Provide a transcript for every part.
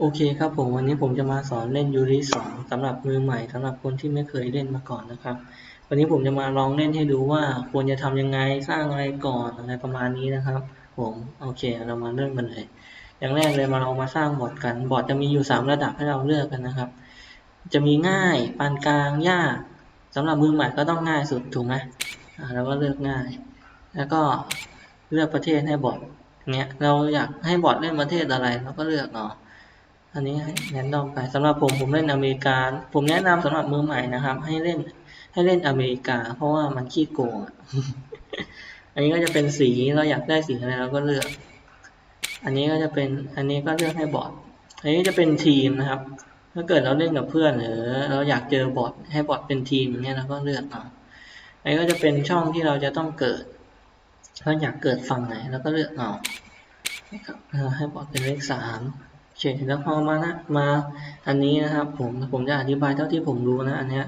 โอเคครับผมวันนี้ผมจะมาสอนเล่นยูริสองสำหรับมือใหม่สำหรับคนที่ไม่เคยเล่นมาก่อนนะครับ วันนี้ผมจะมาลองเล่นให้ดูว่าควรจะทำยังไงสร้างอะไรก่อนอะไรประมาณนี้นะครับ ผมโอเคเรามาเริ่มกันเลยอย่างแรกเลยมาเรามาสร้างบอร์ดกัน บอร์ดจะมีอยู่สามระดับให้เราเลือกกันนะครับ จะมีง่ายปานกลางยากสำหรับมือใหม่ก็ต้องง่ายสุดถูกไหมเราก็เลือกง่าย แล้วก็เลือกประเทศให้บอร์ดเนี้ยเราอยากให้บอร์ดเล่นประเทศอะไรเราก็เลือกเนาะ อันนี้แนะนำไปสำหรับผมผมเล่นอเมริกา ผมแนะนำสำหรับมือใหม่นะครับ ให้เล่นให้เล่นอเมริกา เพราะว่ามันขี้โกงอันนี้ก็จะเป็นสีเราอยากได้สีอะไรเราก็เลือก อันนี้ก็จะเป็นอันนี้ก็เลือกให้บอร์ดอันนี้จะเป็นทีมนะครับ ถ้าเกิดเราเล่นกับเพื่อนหรือเราอยากเจอบอร์ดให้บอร์ดเป็นทีมอย่างเงี้ยเราก็เลือกเอาอันนี้ก็จะเป็นช่องที่เราจะต้องเกิดเราอยากเกิดฝั่งไหนเราก็เลือกเอานะครับเออให้บอร์ดเป็นเลขสาม โอเคแล้วพอมานะมาอันนี้นะครับผมผมจะอธิบายเท่าที่ผมรู้นะอันเนี้ย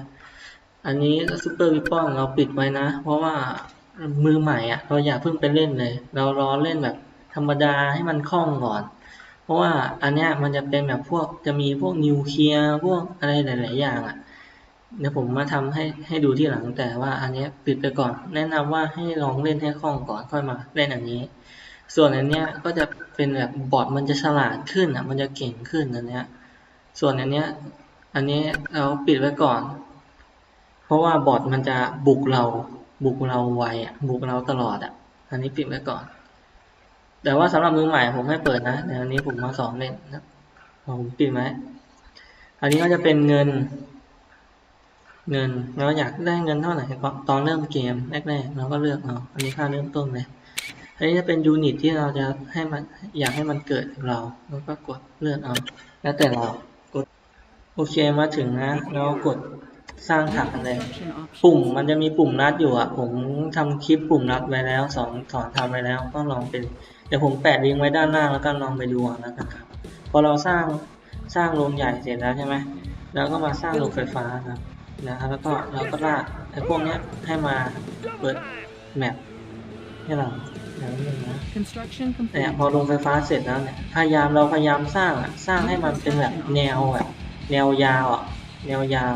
อันนี้ซูเปอร์วิปปองเราปิดไว้นะ เพราะว่ามือใหม่อะเราอย่าเพิ่งไปเล่นเลย เรารอเล่นแบบธรรมดาให้มันคล่องก่อน เพราะว่าอันเนี้ยมันจะเป็นแบบพวกจะมีพวกนิวเคลียร์พวกอะไรหลาย ๆ อย่างอะเดี๋ยวผมมาทำให้ให้ดูที่หลังแต่ว่าอันเนี้ยปิดไปก่อน แนะนำว่าให้ลองเล่นให้คล่องก่อนค่อยมาเล่นอันนี้ ส่วนอันเนี้ยก็จะเป็นแบบบอร์ดมันจะฉลาดขึ้นอะ มันจะเก่งขึ้นอันเนี้ย ส่วนอันเนี้ย อันนี้เราปิดไว้ก่อน เพราะว่าบอร์ดมันจะบุกเรา บุกเราไวอะ บุกเราตลอดอะ อันนี้ปิดไว้ก่อน แต่ว่าสำหรับมือใหม่ผมให้เปิดนะเดี๋ยวอันนี้ผมมาสอนเล่นนะผมปิดไหมอันนี้ก็จะเป็นเงิน เงินเราอยากได้เงินเท่าไหร่ก็ตอนเริ่มเกมแรกๆเราก็เลือกเอาอันนี้ค่าเริ่มต้นเลย อันนี้จะเป็นยูนิตที่เราจะให้มันอยากให้มันเกิดกับเรา แล้วก็กดเลื่อนเอา แล้วแต่เรากดโอเคมาถึงนะเรากดสร้างถังเลยปุ่มมันจะมีปุ่มรัดอยู่อะ ผมทำคลิปปุ่มรัดไว้แล้วสอนสอนทำไว้แล้ว ก็ลองเป็นเดี๋ยวผมแปะลิงก์ไว้ด้านล่างแล้วก็ลองไปดูเอาแล้วกันครับพอเราสร้างสร้างโรงใหญ่เสร็จแล้วใช่ไหมแล้วก็มาสร้างโรงไฟฟ้าครับนะครับ แล้วก็เราก็ลากไอ้พวกเนี้ยให้มาเปิดแมปให้เรา อย่างนี้นะ Construction เนี่ย complete. พอลงไฟฟ้าเสร็จแล้วเนี่ยพยายามเราพยายามสร้างอะสร้างให้มันเป็นแบบแนวแบบแนวยาวอะแนวยาว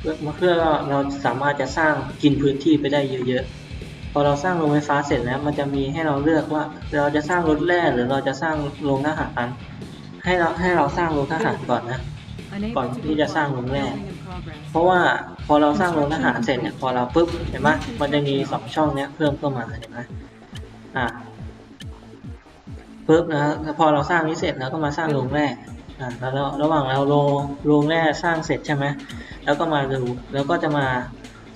เพื่อเพื่อเราสามารถจะสร้างกินพื้นที่ไปได้เยอะๆพอเราสร้างโรงไฟฟ้าเสร็จแล้วมันจะมีให้เราเลือกว่า เราจะสร้างรถแร่หรือเราจะสร้างโรงทหารให้เราให้เราสร้างโรงทหารก่อนนะ Unable ก่อน to ที่จะ complete. สร้างโรงแร่ Building in progress. เพราะว่าพอเราสร้างโรงทหารเสร็จเนี่ยพอเราปุ๊บเห็นไหมมันจะมีสองช่องเนี้ยเพิ่มเข้ามาเห็นไหม อ่าปุ๊บนะแล้วพอเราสร้างนี้เสร็จเราก็มาสร้างโรงแร่อ่าแล้วระหว่างเราโรงโรงแร่สร้างเสร็จใช่ไหมแล้วก็มาดูแล้วก็จะมา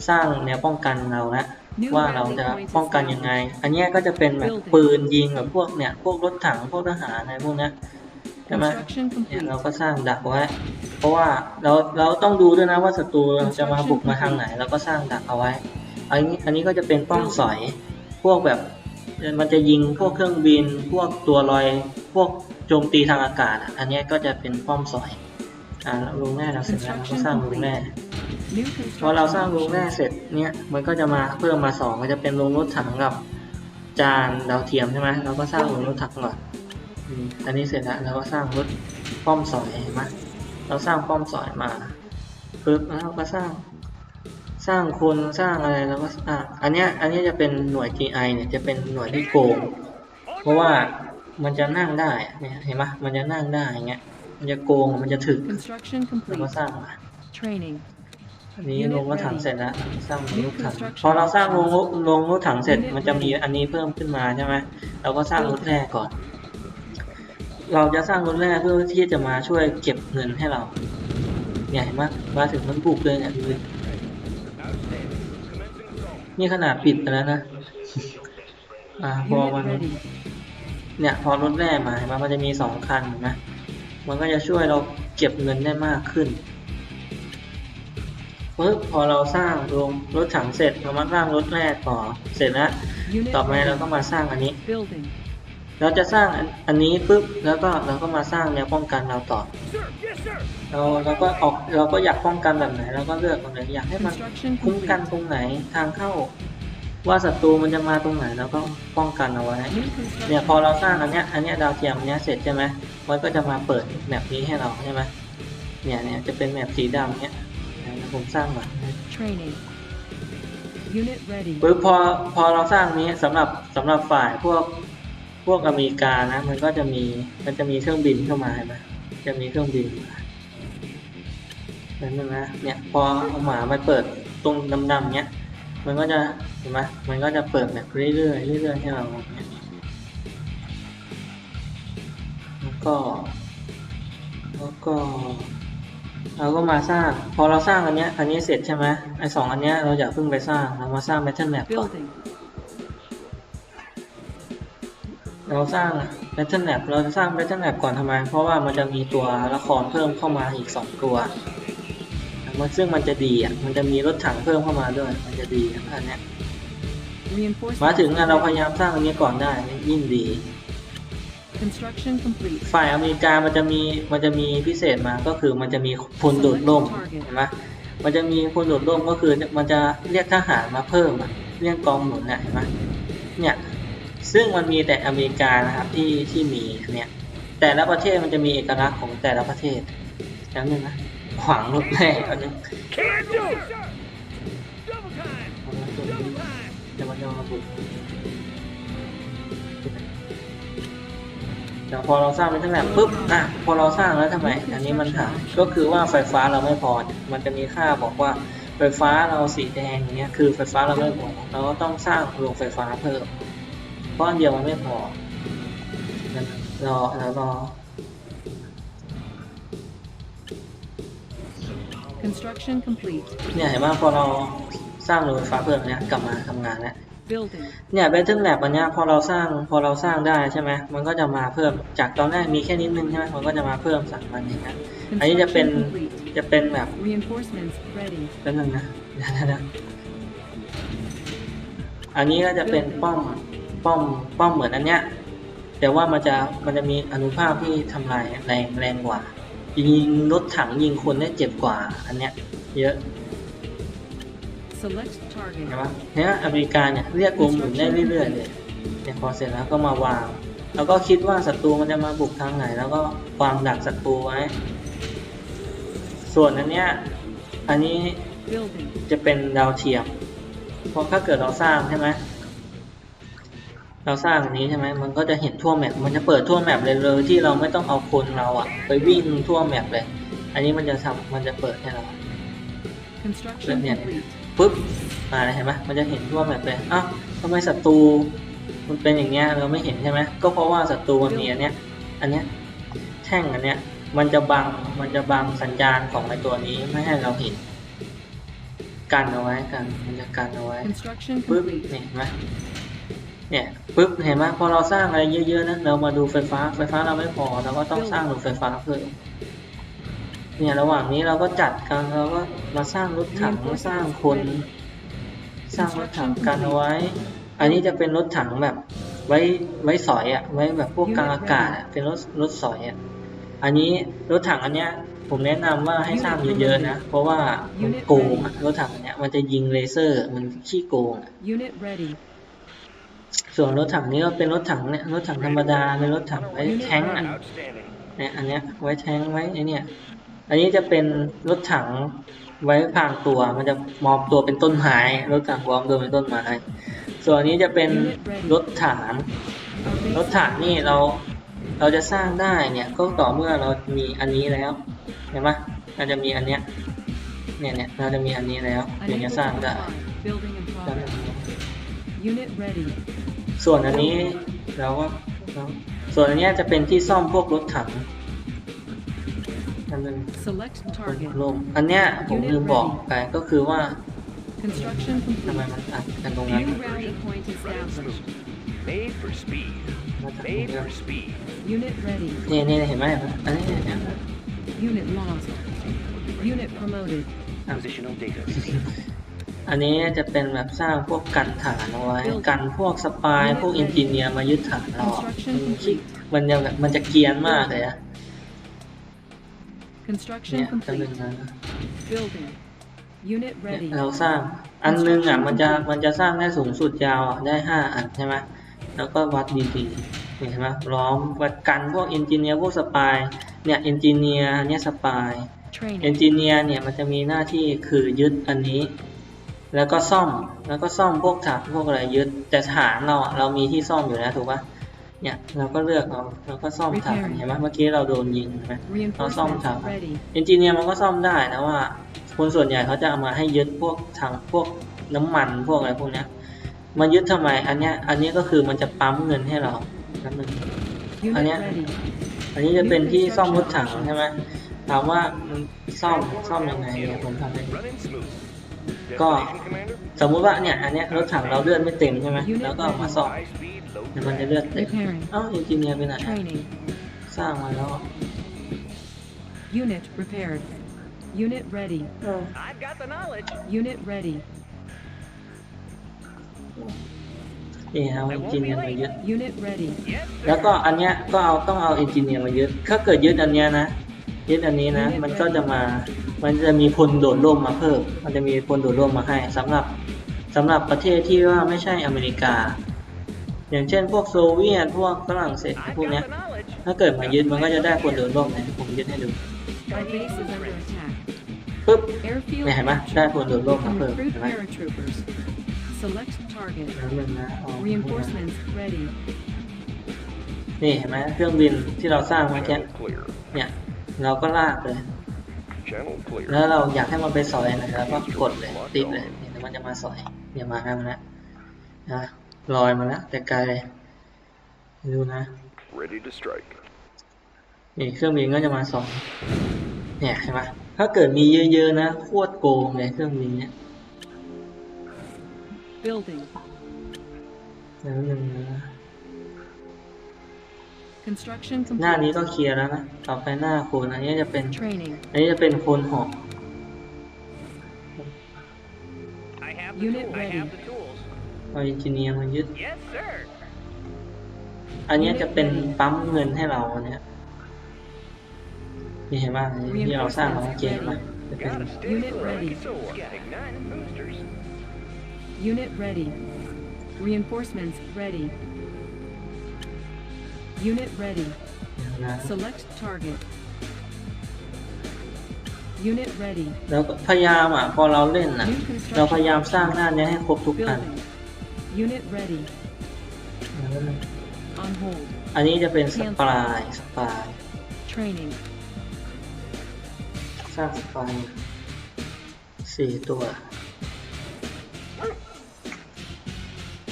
สร้างแนวป้องกันเราละ New ว่าเรา rally จะ points ป้องกัน established. ยังไง อันเนี้ยก็จะเป็นแบบปืนยิงแบบพวกเนี่ยพวกรถถังพวกทหารอะไรพวกเนี้ยใช่ไหม Construction เนี่ย complete. เราก็สร้างดักไว้ เพราะว่าเราเราต้องดูด้วยนะว่าศัตรูจะมาบุกมาทางไหนเราก็สร้างดักเอาไว้อันนี้อันนี้ก็จะเป็นป้อมสอยพวกแบบ มันจะยิงพวกเครื่องบิน พวกตัวลอย พวกโจมตีทางอากาศ อันนี้ก็จะเป็นป้อมสอยอ่าโรงแร่เราเสร็จแล้วเราก็สร้างโรงแร่พอเราสร้างโรงแร่เสร็จเนี่ยมันก็จะมาเพิ่มมาสองมันจะเป็นโรงรถถังกับจานดาวเทียมใช่ไหมเราก็สร้างโรงรถถังก่อนอันนี้เสร็จแล้วเราก็สร้างรถป้อมสอยเห็นไหมเราสร้างป้อมสอยมาปึ๊บแล้วเราก็สร้าง สร้างคนสร้างอะไรแล้วก็อะอันเนี้ยอันเนี้ยจะเป็นหน่วย GI เนี่ยจะเป็นหน่วยที่โกง เพราะว่ามันจะนั่งได้อะเนี่ยเห็นไหมมันจะนั่งได้อย่างเงี้ยมันจะโกงมันจะถึก Construction เราก็ complete. สร้างมา Training. อันนี้ลงรถถังเสร็จแล้วสร้างลงรถถัง construction พอเราสร้างลงรถลงรถถังเสร็จ มันจะมีอันนี้เพิ่มขึ้นมาใช่ไหมเราก็สร้างรถแร่ก่อน เราจะสร้างรถแร่เพื่อที่จะมาช่วยเก็บเงินให้เราเนี่ยเห็นไหมมาถึงมันบุกเลยเนี่ยดูดิ นี่ขนาดปิดไปแล้วนะ อ่าพอมันเนี่ยพอรถแร่มาเห็นมันจะมีสองคันนะ มันก็จะช่วยเราเก็บเงินได้มากขึ้นปึ๊บพอเราสร้างรงรถถังเสร็จเรามาสร้างรถแร่ต่อเสร็จแล้วต่อไปเราก็มาสร้างอันนี้ เราจะสร้างอันอันนี้ปุ๊บแล้วก็เราก็มาสร้างแนวป้องกันเราต่อเราเราก็ออกเราก็อยากป้องกันแบบไหนเราก็เลือกตรงไหนอยากให้มัน Construction คุ้มกัน complete. ตรงไหนทางเข้า ว่าศัตรูมันจะมาตรงไหนแล้วก็ป้องกันเอาไว้ New เนี่ย construction. พอเราสร้างอันเนี้ยอันเนี้ยดาวเทียมอันเนี้ยเสร็จใช่ไหมมันก็จะมาเปิดแมปนี้ให้เราใช่ไหมเนี่ยเนี่ยจะเป็นแมปสีดำเนี้ยเดี๋ยวผมสร้างก่อน Training. Unit ready. ปึ๊บพอพอเราสร้างนี้สำหรับสำหรับฝ่ายพวก พวกอเมริกานะ มันก็จะมีมันจะมีเครื่องบินเข้ามาเห็นไหมจะมีเครื่องบินมานั่นนะเนี่ยพอเอาหมามาเปิดตรงดำๆเนี้ยมันก็จะเห็นไหมมันก็จะเปิดแบบเรื่อยๆเรื่อยๆให้เราเนี่ยแล้วก็แล้วก็เราก็มาสร้าง พอเราสร้างอันเนี้ยอันนี้เสร็จใช่ไหมไอสองอันเนี้ยเราอย่าเพิ่งไปสร้างเรามาสร้าง Battle Map ก่อน เราสร้าง Battle Map เราจะสร้าง Battle Map ก่อนทำไม เพราะว่ามันจะมีตัวละครเพิ่มเข้ามาอีกสองตัวมันซึ่งมันจะดีอะ มันจะมีรถถังเพิ่มเข้ามาด้วย มันจะดีนะอันเนี้ย Reinforcement. มาถึงอะเราพยายามสร้างอันนี้ก่อนได้ยิ่งดี Construction complete. ฝ่ายอเมริกามันจะมีมันจะมีพิเศษมาก็คือมันจะมีพลโดดร่มเห็นไหมมันจะมีพลโดดร่มก็คือมันจะเรียกทหารมาเพิ่มอะเรียกกองหนุนน่ะเห็นไหมเนี่ย ซึ่งมันมีแต่อเมริกานะครับที่ที่มีเนี่ยแต่ละประเทศมันจะมีเอกลักษณ์ของแต่ละประเทศแล้วนึงนะขวางรถแรกอันนึงจะมาจะมาบุกเดี๋ยวพอเราสร้างเป็นทั้งแบบปุ๊บอะพอเราสร้างแล้วทำไมอันนี้มันหายก็คือว่าไฟฟ้าเราไม่พอ มันจะมีค่าบอกว่าไฟฟ้าเราสีแดงเงี้ยคือไฟฟ้าเราไม่พอเราก็ต้องสร้างโรงไฟฟ้าเพิ่ม เพราะอันเดียวมันไม่พองั้นรอแล้วรอ Construction complete. เนี่ยเห็นว่าพอเราสร้างโรงไฟฟ้าเพิ่มเนี่ยกลับมาทำงานแล้ว Building. เนี่ย Battle Lab อันเนี้ยพอเราสร้างพอเราสร้างได้ใช่ไหมมันก็จะมาเพิ่มจากตอนแรกมีแค่นิดนึงใช่ไหมมันก็จะมาเพิ่มสามอันอย่างเงี้ยอันนี้จะเป็น Construction complete. จะเป็นแบบ Reinforcements ready. แป๊บนึงนะเดี๋ยวนะอันนี้ก็จะเป็นป้อม ป้อมป้อมเหมือนอันเนี้ยแต่ว่ามันจะมันจะมีอนุภาพที่ทำลายแรงแรงกว่ายิงรถถังยิงคนได้เจ็บกว่าอันเนี้ยเยอะ Select target. เห็นปะเนี่ยอเมริกาเนี่ยเรียกกลุ่มหมุนได้เรื่อยๆเลยเนี่ยพอเสร็จแล้วก็มาวาง แล้วก็คิดว่าศัตรูมันจะมาบุกทางไหน แล้วก็วางดักศัตรูไว้ ส่วนอันเนี้ยอันนี้ Building. จะเป็นดาวเทียมเพราะถ้าเกิดเราสร้างใช่ไหม เราสร้างอันนี้ใช่ไหมมันก็จะเห็นทั่วแมปมันจะเปิดทั่วแมปเลยเลยที่เราไม่ต้องเอาคนเราอะไปวิ่งทั่วแมปเลย อันนี้มันจะทำมันจะเปิดให้เรา Construction Yeah. complete. ปุ๊บมาเลยเห็นไหมมันจะเห็นทั่วแมปเลยอ้าวทำไมศัตรูมันเป็นอย่างเงี้ยเราไม่เห็นใช่ไหมก็เพราะว่าศัตรูมันมีอันเนี้ยอันเนี้ยแท่งอันเนี้ยมันจะบังมันจะบังสัญญาณของไอตัวนี้ไม่ให้เราเห็นกันเอาไว้กันมันจะกันเอาไว้ Construction ปึ๊บ complete. เนี่ยเห็นไหม เนี่ยปึ๊บเห็นไหมพอเราสร้างอะไรเยอะๆนะเรามาดูไฟฟ้าไฟฟ้าเราไม่พอเราก็ต้องสร้างโรงไฟฟ้าเพิ่มเนี่ยระหว่างนี้เราก็จัดกันเราก็มาสร้างรถถังสร้างคน สร้างรถถังกันเอาไว้ อันนี้จะเป็นรถถังแบบไว้ไว้สอยอะไว้แบบพวกกลางอากาศอะเป็นรถรถสอยอะอันนี้รถถังอันเนี้ยผมแนะนำว่าให้สร้างเยอะๆนะ เพราะว่ามันโกงรถถังอันเนี้ยมันจะยิงเลเซอร์มันขี้โกงอะ ส่วนรถถังนี้ก็เป็นรถถังเนี่ยรถถังธรรมดาเป็นรถถังไว้แท้งอะเนี่ยอันเนี้ยไว้แท้งไว้ไอเนี่ยอันนี้จะเป็นรถถังไว้พางตัวมันจะมอบตัวเป็นต้นไม้รถถังวอร์มตัวเป็นต้นไม้ส่วนนี้จะเป็นรถฐานรถฐานนี่เราเราจะสร้างได้เนี่ยก็ต่อเมื่อเรามีอันนี้แล้วเห็นไหมเราจะมีอันเนี้ยเนี่ยเนี่ยเราจะมีอันนี้แล้วถึงจะสร้างได้ ส่วนอันนี้เราก็เราส่วนอันเนี้ยจะเป็นที่ซ่อมพวกรถถังอันนึง Select คน target. ลมอันเนี้ยผมลืมบอกไปก็คือว่า Construction ทำไม complete. มันอัดกันตรงนั้น New rally point established. Made for speed. มาจากตรง Made นี้ for speed. Unit ready. เนี่ยเนี่ยเห็นไหมเห็นไหมอันนี้เนี่ย Unit lost. Unit promoted. Positional data. อันนี้จะเป็นแบบสร้างพวกกันฐานเอาไว้ กันพวกสปายพวกอินจิเนียร์มายึดฐานเราอะ Construction มันขี้ complete. มันจะแบบมันจะเกรียนมากเลยอะ Construction เนี่ยจำเป็น complete. นะ Building. Unit เนี่ย ready. เราสร้างอันนึงอะมันจะมันจะสร้างได้สูงสุดยาวอะได้ห้าอันใช่ไหมแล้วก็วัดดีๆเห็นไหมล้อมวัดกันพวกเอนจิเนียร์พวกสปายเนี่ยเอนจิเนียร์เนี่ยสปายเอน Training. จิเนียร์เนี่ยมันจะมีหน้าที่คือยึดอันนี้ แล้วก็ซ่อมแล้วก็ซ่อมพวกถักพวกอะไรยึดแต่ฐานเราอะเรามีที่ซ่อมอยู่แล้วถูกปะเนี่ยเราก็เลือกเอาเราก็ซ่อมถักเห็นไหมเมื่อกี้เราโดนยิงเห็นไหม Reinforcements tower. ready. เอนจิเนียร์มันก็ซ่อมได้นะว่า คนส่วนใหญ่เขาจะเอามาให้ยึดพวกถังพวกน้ำมันพวกอะไรพวกเนี้ยมายึดทำไมอันเนี้ยอันนี้ก็คือมันจะปั๊มเงินให้เรานั่นนึง Unit Anya. ready. อันนี้จะเป็นที่ซ่อมรถถังใช่ไหมถามว่ามันซ่อมซ่อมยังไงเนี่ยผมทำให้ดู Running smooth. Go. Destination, Commander? สมมุติว่าเนี่ยอันเนี้ยรถถังเราเลื่อนไม่เต็มใช่ไหมแล้วก็เอามาซ่อม High speed, low เดี๋ยวมันจะ drag. เลื่อนเต็ม Repairing. เอ้าเอนจิเนียร์ไปไหน Training. สร้างมาแล้ว Unit repaired. Unit ready. I've got the knowledge. Unit ready. นี่เอาเอนจิเนียร์มายึด Unit ready. Yes, แล้วก็อันเนี้ยก็เอาต้องเอาเอนจิเนียร์มายึดถ้าเกิดยึดอันเนี้ยนะยึดอันนี้นะ มันก็จะมา มันจะมีพลโดดร่มมาเพิ่ม มันจะมีพลโดดร่มมาให้สำหรับสำหรับประเทศที่ว่าไม่ใช่อเมริกา อย่างเช่น พวกโซเวียตพวกฝรั่งเศสพวกเนี้ยถ้าเกิดมายึดมันก็จะได้พลโดดร่มเนี่ยผมยึดให้ดูปึ๊บเนี่ยเห็นไหมได้พลโดดร่มมาเพิ่มเห็นไหม Select target. Reinforcements ready. นี่เห็นไหมเครื่องบินที่เราสร้างเมื่อกี้เนี่ยเราก็ลากเลย แล้วเราอยากให้มันไปสอยไหนแล้วก็กดเลยติดเลยเดี๋ยวมันจะมาสอยเดี๋ยวมาแล้วนะนะลอยมาแล้วแต่ไกลดูนะ Ready to strike. นี่เครื่องบินก็จะมาสอยเนี่ยเห็นไหมถ้าเกิดมีเยอะๆนะโคตรโกงเลยเครื่องบินเนี่ย Building. แล้วนึงนะ Construction หน้านี้ complete. ก็เคลียร์แล้วนะ ต่อไปหน้าโคนอันนี้จะเป็น Training. อันนี้จะเป็นโคนหอก I have Unit tools. I ready. have the tools. เอาอินจิเนียร์มายึด Yes, sir. อันนี้จะเป็นปั๊มเงินให้เราอันเนี้ยนี่เห็นไหมอันนี้ที่เราสร้างมาเมื่อกี้เห็นไหมจะเป็น Got a stick Unit for a ready. sword. Ignite boosters. Unit ready. Reinforcements ready. Unit ready. นะ Select target. Unit ready. แล้วก็พยายามอะพอเราเล่นอะ New เราพยายาม construction สร้างด้านเนี้ยให้ครบทุกอัน Building. Unit ready. On hold. อันนี้จะเป็นสปายสปาย Training. สร้างสปายสี่ตัว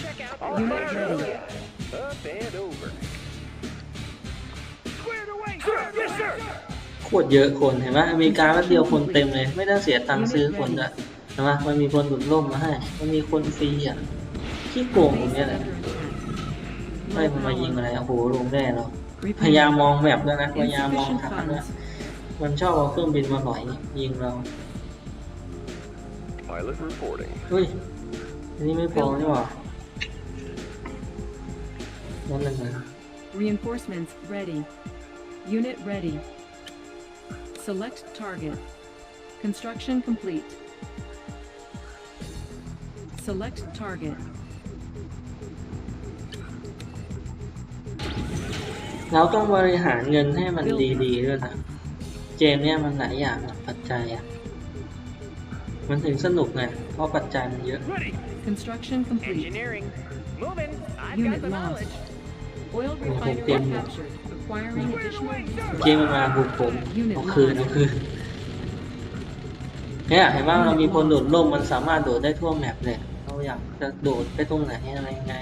Check out Unit the ready. Up and over. โคตรเยอะคนเห็นไหมอเมริกาแป๊บเดียวคนเต็มเลย ไม่ต้องเสียตังค์ซื้อคนด้วยเห็นไหมมันมีคนหลุดร่มมาให้ มันมีคนฟรีอะที่โกงตรง Base เนี้ย is แหละ under attack. ไม่ Low มันมายิง power. อะไรโอ้โหลงแน่เรา Repairing. พยายามมองแบบด้วยนะพยายามมอง Insufficient ทางด้วย funds. มันชอบเอาเครื่องบินมาหลอยยิงเรา Pilot reporting. อุ้ยอันนี้ไม่พอนี่หว่านั่นหนึ่งนะ Reinforcements ready. Unit ready. Select target. Construction complete. Select target. เราต้องบริหารเงินให้มันดีๆด้วยนะ เกมเนี้ยมันหลายอย่างอะปัจจัยอ่ะ มันถึงสนุกไง เพราะปัจจัยมันเยอะ Ready. Construction complete. Engineering. Moving. I've Unit got the lost. knowledge. Oil refinery Game. captured. Acquiring additional เกมมันมาบุกผมเอาคืนเอาคืนเนี่ยเห็นว่าเรามีคนโดดร่มมันสามารถโดดได้ทั่วแมปเลยเราอยากจะโดดไปตรงไหนอะไรยังไง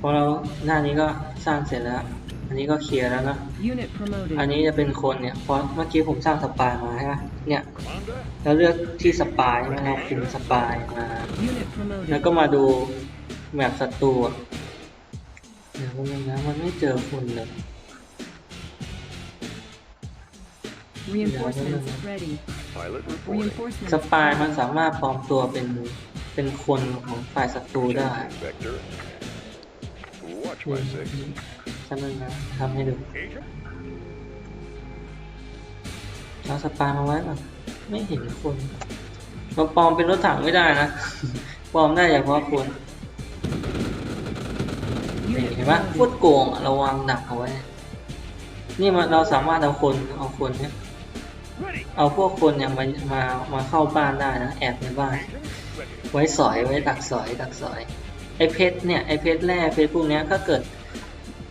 พอเราหน้านี้ก็สร้างเสร็จแล้ว อันนี้ก็เคลียร์แล้วนะ Unit promoted. อันนี้จะเป็นคนเนี่ยเพราะเมื่อกี้ผมสร้างสปายมาใช่ไหมเนี่ย Commander. แล้วเลือกที่สปายใช่ไหมเราคุมสปายมา Unit แล้ว promoted. ก็มาดูแมปศัตรูอะเดี๋ยวมันงนะมันไม่เจอคนเลย Reinforcements ready. Pilot reporting. ส Reinforcements. ปายมันสามารถปลอมตัวเป็นเป็นคนของฝ่ายศัตรูได้ Vector. Watch my six. ฉันนึงนะทำให้ดู Agent. สเอาสปายมาไว้ก่อนไม่เห็นคนมาปลอมเป็นรถถังไม่ได้นะ ปลอมได้เฉพาะคน นี่ Unit เห็นปะโคตร promoted. โกงอะเราวางดักเอาไว้ นี่มันเราสามารถเอาคนเอาคนเนี่ย Ready. เอาพวกคนเนี่ยมามามาเข้าบ้านได้นะแอบในบ้าน ไว้สอยไว้ดักสอยดักสอยไอ้เพชรเนี่ยไอ้เพชรแร่เพชรพวกเนี้ยถ้าเกิด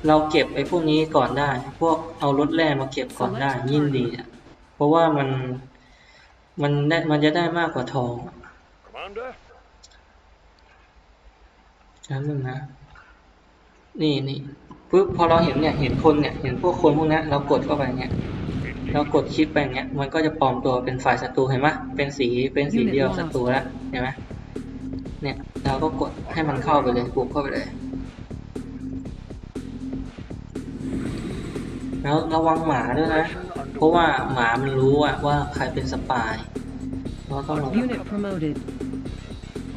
เราเก็บไอ้พวกนี้ก่อนได้ พวกเอารถแร่มาเก็บก่อนได้ยิ่งดีอะเพราะว่ามันมันได้มันจะได้มากกว่าทองอะ Commander. ชั้นหนึ่งนะ นี่นี่ปุ๊บพอเราเห็นเนี่ยเห็นคนเนี่ยเห็นพวกคนพวกเนี้ยเรากดเข้าไปเนี่ยเรากดคลิกไปอย่างเงี้ยมันก็จะปลอมตัวเป็นฝ่ายศัตรูเห็นไหมเป็นสีเป็นสีเดียวกับศัตรูแล้วเห็นไหมเนี่ยเราก็กดให้มันเข้าไปเลยบุกเข้าไปเลย แล้วระวังหมาด้วยนะเพราะว่าหมามันรู้อะว่าใครเป็นสปายเราต้องระวัง Unit promoted.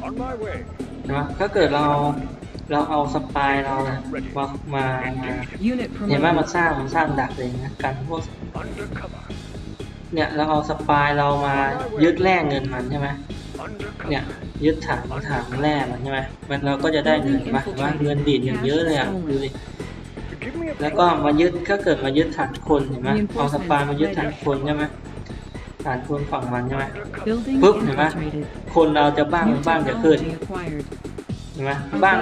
On my way. เห็นไหมถ้าเกิดเรา เราเอาสปายเราเนี่ยมามามา Unit เห็นไหมมัน promoted. สร้างมันสร้างดักเลยนะกันพวก Undercover. เนี่ยเราเอาสปายเรามายึดแร่เงินมันใช่ไหม Undercover. เนี่ยยึดถังถังแร่มันใช่ไหมมันเราก็จะได้เงินเห็นไหมเห็นไหมเงินดีดอย่างเยอะเลยอะดูดิ Give me a แล้วก็มายึดถ้าเกิดมายึดฐานคนเห็นไหมเอาสปายมายึดฐานคนใช่ไหมฐานคนฝั่งมันใช่ไหม Building Boop, ห็นไหม infiltrated. คนเราจะบ้าง New บ้างจะขึ้น technology acquired. เห็นไหมบ้าง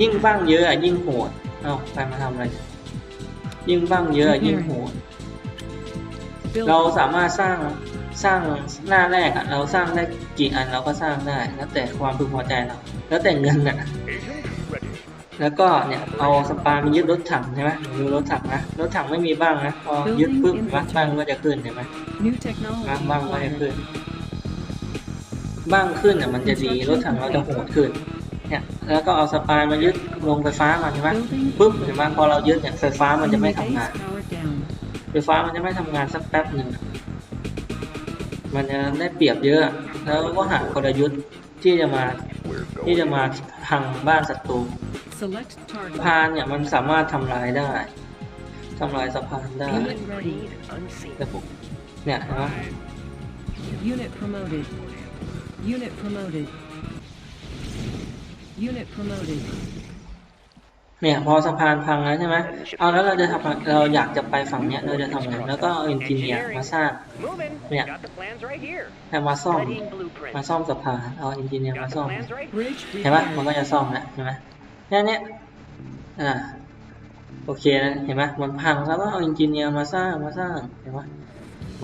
ยิ่งบ้างเยอะอะยิ่งโหดเอ้าใครมาทำอะไร ยิ่งบ้างเยอะอะยิ่งโหดเรา Building. สามารถสร้างสร้างหน้าแรกอะเราสร้างได้กี่อันเราก็สร้างได้แล้วแต่ความพึงพอใจเราแล้วแต่เงินอะ agent ready. แล้วก็เนี่ยเอาสปามายึดรถถังใช่ไหมดูรถถังนะรถถังไม่มีบ้างนะพอยึดปุ๊บบ้างบ้างก็จะขึ้นเห็นไหม New บ้าง technology บ้างก็จะ acquired. ขึ้น บ้างขึ้นเนี่ยมันจะดีรถถังเราจะโหดขึ้น เนี่ยแล้วก็เอาสปายมายึดลงไฟฟ้ามันใช่ไหม Building ปุ๊บเห็นไหมพอเรายึดเนี่ยไฟฟ้ามันจะไม่ Enemy ทำงาน base powered down. ไฟฟ้ามันจะไม่ทำงานสักแป๊บหนึ่งอะมันจะได้เปรียบเยอะ แล้วก็หากลยุทธ์ที่จะมา We're ที่ going. จะมาพังบ้านศัตรู Select target. พานเนี่ยมันสามารถทำลายได้ทำลายสะพานได้ Unit ready. แต่ผมเนี่ยเห็นไเนี่ย พอสะพานพังแล้วใช่ไหมเอาแล้วเราจะทำเราอยากจะไปฝั่งเนี้ยเราจะทำไงแล้วก็เอาเอนจิเนียร์มาสร้าง Moving. Yeah. Got the plans right here. ให้มาซ่อม Studying blueprints. มาซ่อมสะพานเอาเอนจิเนียร์มา Got the ซ่อม plans right. Bridge เห็นไหมมันก็ repaired. จะซ่อมแล้วเห็นไหมเนี่ยเนี่ยอ่าโอเคนะเห็นไหมมันพังแล้วก็เอาเอนจิเนียร์มาสร้างมาสร้างเห็นไหม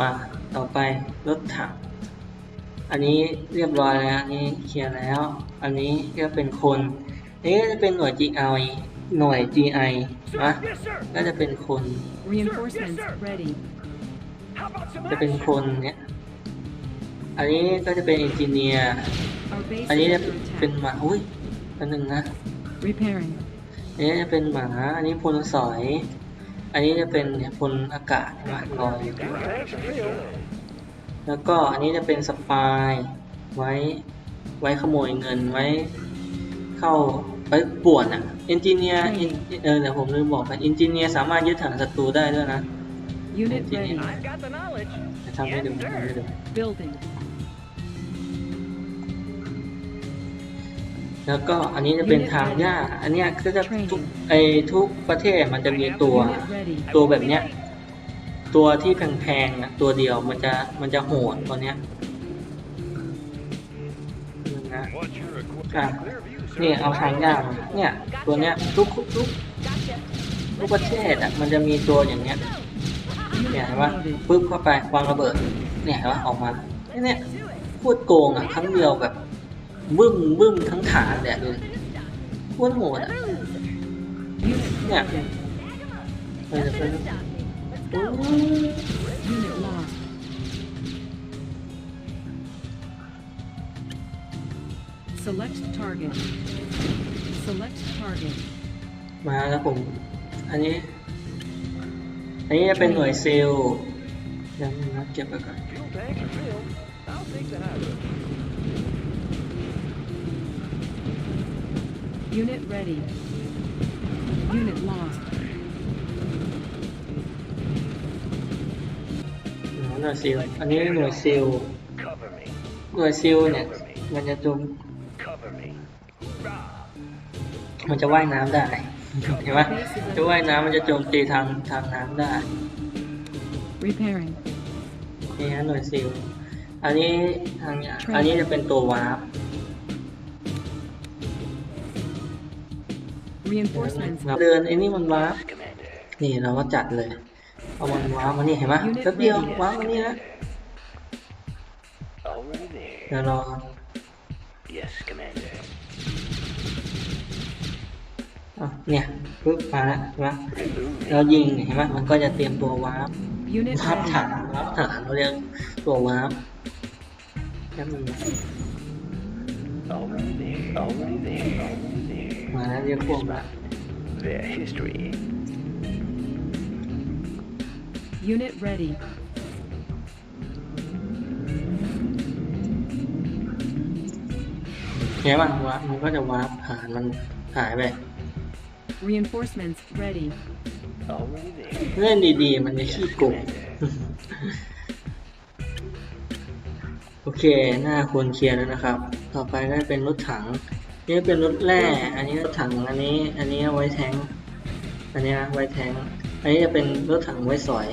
มาต่อไปรถถัง อันนี้เรียบร้อยแล้ว อันนี้เคลียร์แล้ว อันนี้ก็เป็นคนอันนี้จะเป็นหน่วย GI หน่วย GI นะ Yes, sir. ก็จะเป็นคน Reinforcements ready. How about some จะเป็น action? คนเนี้ยอันนี้ก็จะเป็นเอนจิเนียร์ Our base อันนี้ is จะ under เป็น attack. หมาอุ้ยอันหนึ่งนะ Repairing. อันนี้จะเป็นหมาอันนี้พลสอย อันนี้จะเป็นเนี่ยพลอากาศมาลอย แล้วก็อันนี้จะเป็นสปายไว้ไว้ขโมยเงินไว้เข้าไว้ป่วนอะเอนจิเนียร์เออเดี๋ยวผมลืมบอกไปเอนจิเนียร์สามารถยึดถังศัตรูได้ด้วยนะ Unit Engineer. ready. I've got the knowledge. จะทำให้ดูทำให้ดู Building. แล้วก็อันนี้จะเป็นทางหญ้า อันเนี้ยก็จะทุกไอทุกประเทศมันจะมีตัว Unit ready. ตัวแบบเนี้ย ตัวที่แพงๆนะตัวเดียวมันจะมันจะโหดตัวเนี้ยนะอะนี่เอาทางหญ้ามาเนี่ยตัวเนี้ยทุกทุกทุกประเทศอะมันจะมีตัวอย่างเงี้ยเนี่ยเห็นปะ promoted. ปึ๊บเข้าไปวางระเบิด เนี่ยเห็นปะออกมาเนี่ยพูดโกงอะครั้งเดียวแบบบึ้มบึ้มทั้งฐานเลยอะดูพูดโหดอะ Unit Yeah. promoted. เออ เป็น Unit lost. Select target. Select target. มาแล้วผม อันนี้ อันนี้จะเป็นหน่วยเซลล์เดี๋ยวนะเก็บไปก่อน Fuel tanks are filled. I'll take that out. Unit ready. Unit lost. หน่วยซิลอันนี้หน่วยซิล Cover me. หน่วยซิลเนี่ยมันจะโจม Cover me. มันจะว่ายน้ำได้เห็นไหมจะว่ายน้ำมันจะโจมตีทางทางน้ำได้ Repairing. นี่ฮะหน่วยซิลอันนี้ทางอันนี้จะเป็นตัววาร์ป Reinforcements. เดินไอ้นี่มันวาร์ป Commander. นี่เราก็จัดเลย เอามันวาร์ปมานี่เห็นไหมแป๊บเดียววาร์ปมานี่นะ Already there. เดี๋ยวรอ Yes, Commander. อะเนี่ยปึ๊บมาแล้วเห็นไหม Removing. เรายิงเห็นไหมมันก็จะเตรียมตัววาร์ป Unit วาร์ป ready. ฐานวาร์ปฐานเราเรียกตัววาร์ปแป๊บนึงนะ Already there. Already there. Already there. มาแล้วเรียกพวกละ Their history. Unit ready. เห็นไหมวาร์ปมันก็จะวาร์ปฐานมันหายไป Reinforcements ready. Already there. เล่นดีๆ มันจะขี้โกงโอเค หน้าควรเคลียร์แล้วนะครับ ต่อไปก็เป็นรถถัง นี่เป็นรถแร่ อันนี้รถถัง อันนี้ อันนี้เอาไว้แทงค์อันนี้นะไว้แทงค์ อันนี้จะเป็นรถถังไว้สอย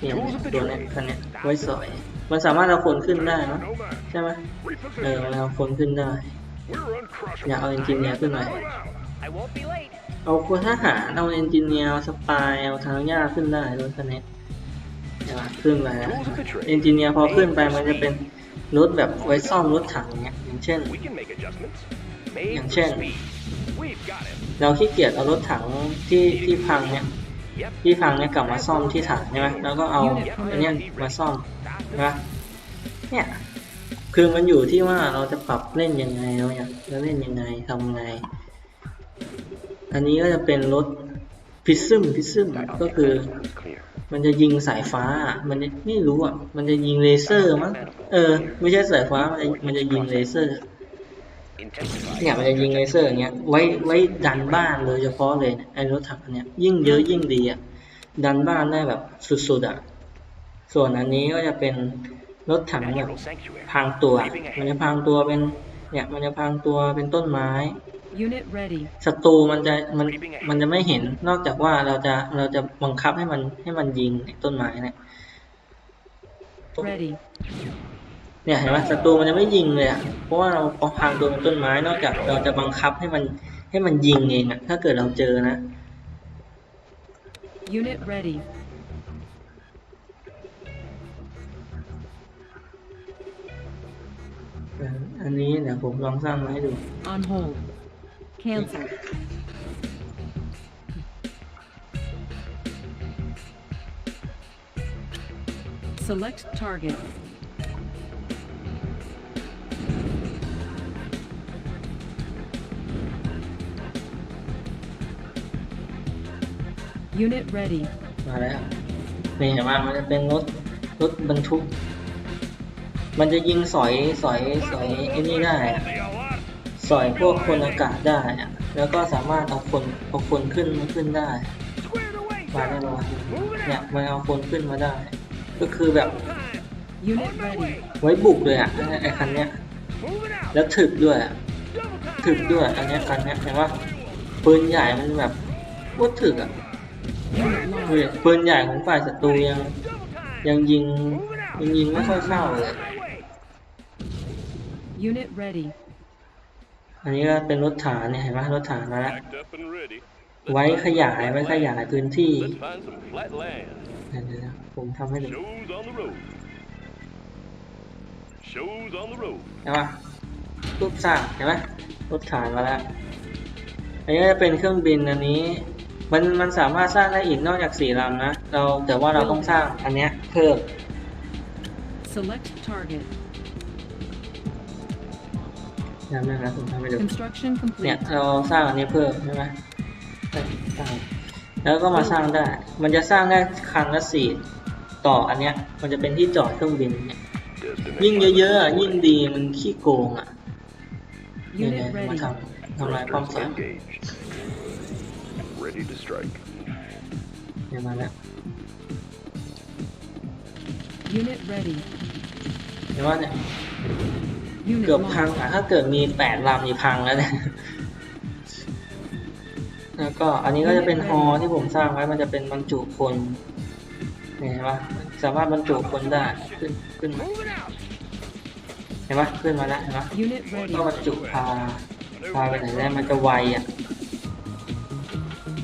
เนี่ยตัวเนี้ยคันเนี้ยไว้สอย มันสามารถเอาคนขึ้นได้เนะใช่ไหมเออมันเอาคนขึ้นได้ อยากเอาเอนจิเนียร์ขึ้นหน่อยเอาคนทหารเอาเอนจิเนียร์สปายเอาทางยาขึ้นได้รถคันนี้เดี๋ยวขึ้นไปนะเอนจิเนียร์พอขึ้นไปมันจะเป็นรถแบบไว้ซ่อมรถถังเนี่ยอย่างเช่น We can make adjustments. Made Yang for Chen. speed. We've got it. เราขี้เกียจเอารถถังที่ที่พังเนี่ย ที่พังเนี่ยกลับมาซ่อมที่ฐานใช่ไหมแล้วก็เอาอันเนี้ยมาซ่อมใช่ไหมเนี่ยคือมันอยู่ที่ว่าเราจะปรับเล่นยังไงเราอยากจะเล่นยังไงทำไง อันนี้ก็จะเป็นรถพิซึมพิซึมก็คือ It's clear. มันจะยิงสายฟ้าอะมันจะไม่รู้อะ มันจะยิงเลเซอร์มั้งเออ ไม่ใช่สายฟ้า มันจะมันจะยิงเลเซอร์ Intensify. เนี่ยมันจะยิงเลเซอร์อย่างเงี้ยไว้ไว้ดันบ้านโดยเฉพาะเลยเนี่ยไอ้รถถังอันเนี้ยยิ่งเยอะยิ่งดีอะดันบ้านได้แบบสุดๆอะส่วนอันนี้ก็จะเป็นรถถังแบบ Natural sanctuary. พรางตัว มันจะพรางตัวเป็นเนี่ยมันจะพรางตัวเป็นต้นไม้ Unit ready. ศัตรูมันจะมันมันจะไม่เห็นนอกจากว่าเราจะเราจะบังคับให้มันให้มันยิงไอ้ต้นไม้เนี่ย Ready. เนี่ยเห็นไหมศัตรูมันจะไม่ยิงเลยอะเพราะว่าเราพอพังตัวเป็นต้นไม้ นอกจากเราจะบังคับให้มันให้มันยิงเองอะถ้าเกิดเราเจอนะ Unit ready. อันนี้เดี๋ยวผมลองสร้างมาให้ดู On hold. Cancel. Select target. Unit ready. มาแล้วนี่เห็นไหมมันจะเป็นรถรถบรรทุก มันจะยิงสอยสอยสอยไอ้นี่ได้อะ They a lot. สอยพวกคนอากาศได้อะแล้วก็สามารถเอาคนเอาคนขึ้นขึ้นได้ Squared away. มาแน่นอน Moving เนี่ย out. มันเอาคนขึ้นมาได้ ก็คือแบบ Time. Unit On my ready. way. ไว้บุกเลยอะไอ้คันเนี้ย Moving out. แล้วถึกด้วยอะ Double time. ถึกด้วยอันเนี้ยคันเนี้ยเห็นว่าปืนใหญ่มันแบบโคตรถึกอะ ปืนใหญ่ของฝ่ายศัตรูยัง Double time. ยังยิงยังยิงไม่ค่อยเข้าเลย On my way. Unit ready. อันนี้ก็เป็นรถฐานเนี่ยเห็นไหมรถฐานมาแล้ว Packed up and ready. ไว้ขยายไว้ขยายพื้นที่ Let's find some flat land. เดี๋ยวๆผมทำให้ดู Shows on the road. Shows on the road. เห็นปะรูปสร้างเห็นไหมรถฐานมาแล้ว อันนี้จะเป็นเครื่องบินอันนี้ มันมันสามารถสร้างได้อีกนอกจากสี่ลำนะ เราแต่ว่าเราต้องสร้างอันเนี้ยเพิ่ม Select target. นะนะนะผมทำให้ดู Construction เนี่ย complete. เราสร้างอันนี้เพิ่มใช่ไหมสร้างแล้วก็มาสร้างได้ มันจะสร้างได้คันละสี่ต่ออันเนี้ย มันจะเป็นที่จอดเครื่องบินเนี่ยยิ่งเยอะๆอะยิ่งดีมันขี้โกงอะเนี่ย Unit ๆมา ready. ทำทำลายความเสีย Engaged. Ready to strike. เนี่ยมาแล้ว Unit ready. เห็นว่าเนี่ย Unit เกือบพัง lost. อะถ้าเกิดมีแปดลำนี่พังแล้วเนี่ย แล้วก็อันนี้ก็จะเป็นฮอที่ผมสร้างไว้มันจะเป็นบรรจุคนเนี่ยเห็นปะสามารถบรรจุคนได้ขึ้นขึ้นมาเห็นปะขึ้นมาแล้วเห็นปะ Unit ready. ก็บรรจุพาพาไปไหนได้มันจะไวอะ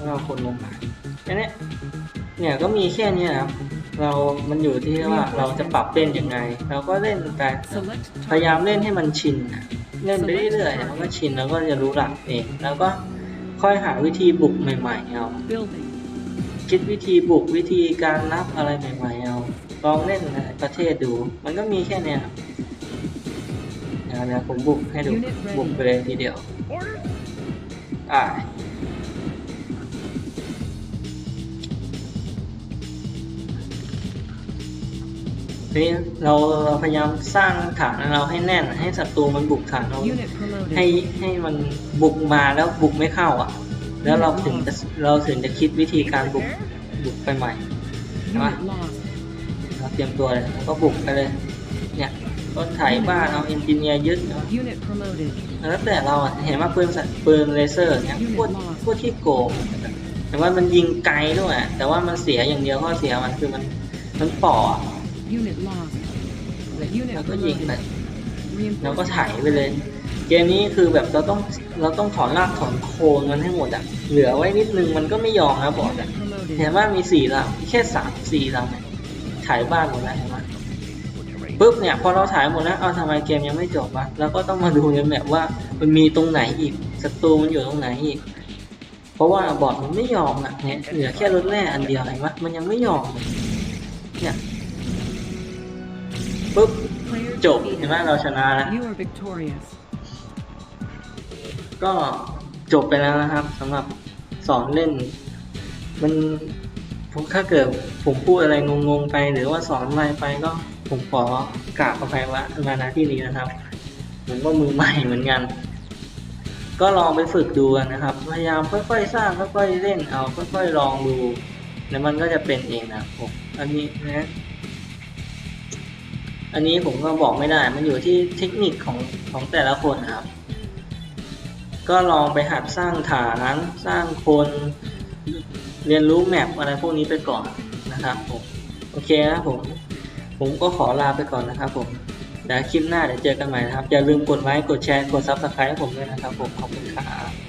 แล้วเราคนลงมาแค่เนี้ยเนี่ยก็มีแค่เนี้ยครับเรา มันอยู่ที่ว่าเราจะปรับเล่นยังไง เราก็เล่นไป Select พยายาม target. เล่นให้มันชินน่ะเล่นไปเรื่อยๆมันก็ชินแล้วก็จะรู้หลักเอง แล้วก็ค่อยหาวิธีบุกใหม่ๆเอา Building. คิดวิธีบุกวิธีการรับอะไรใหม่ๆเอาลองเล่นในประเทศดู มันก็มีแค่เนี้ยครับเดี๋ยวเดี๋ยวผมบุกให้ดู Unit ready บุกไปเลยทีเดียว Order. อ่า นี่เราเราพยายามสร้างฐานเราให้แน่น ให้ศัตรูมันบุกฐานเรา Unit promoted. ให้ให้มันบุกมาแล้วบุกไม่เข้าอะ แล้วเราถึงจะเราถึงจะคิดวิธีการบุกบุกไปใหม่ Unit lost. เราเตรียมตัวเลยแล้วก็บุกไปเลย เนี่ยก็ไถบ้านเอาเอนจิเนียร์ยึดเนาะ Unit promoted. แล้วแต่เราอะเห็นว่าปืนสัตว์ปืนเลเซอร์เนี่ยโคตรโคตรที่โกงแต่ว่ามันยิงไกลด้วยอะแต่ว่ามันเสียอย่างเดียวข้อเสียมันคือมันมันป่ออะ Unit lost. Unit แล้วก็ยิงไป promoted. แล้วก็ไถ Reinforcements. ไปเลย เกมนี้คือแบบเราต้องเราต้องถอนรากถอนโคนมันให้หมดอะเหลือไว้นิดนึงมันก็ไม่ยอมนะบอส Unit อะ promoted. เห็นว่ามีสี่ลำแค่สามสี่ลำเนี่ยถ่ายบ้านหมดแล้วเห็นไหมปุ๊บเนี่ยพอเราถ่ายหมดแล้วเอาทำไมเกมยังไม่จบวะเราก็ต้องมาดูในแมปว่ามันมีตรงไหนอีกศัตรูมันอยู่ตรงไหนอีก เพราะว่าบอสมันไม่ยอมอะเนี่ยเหลือแค่รถแร่อันเดียวเห็นไหมมันยังไม่ยอมเลยเนี่ย ปุ๊บ Player จบเห็นไหม defeated. เราชนะแล้ว You are victorious. ก็จบไปแล้วนะครับสำหรับสอนเล่น มันผมถ้าเกิดผมพูดอะไรงงๆไป หรือว่าสอนอะไรไปก็ผมขอกราบอภัยว่ามาณที่นี้นะครับ ผมก็มือใหม่เหมือนกัน ก็ลองไปฝึกดูกันนะครับ พยายามค่อยๆสร้างค่อยๆเล่นเอาค่อยๆลองดู แล้วมันก็จะเป็นเองนะครับผมอันนี้นะ อันนี้ผมก็บอกไม่ได้ มันอยู่ที่เทคนิคของของแต่ละคนครับ ก็ลองไปหัดสร้างฐานสร้างคน เรียนรู้แมปอะไรพวกนี้ไปก่อนนะครับผมโอเคนะครับผมผมก็ขอลาไปก่อนนะครับผมเดี๋ยวคลิปหน้าเดี๋ยวเจอกันใหม่นะครับ อย่าลืมกดไลค์กดแชร์กดซับสไครต์ให้ผมด้วยนะครับผมขอบคุณครับ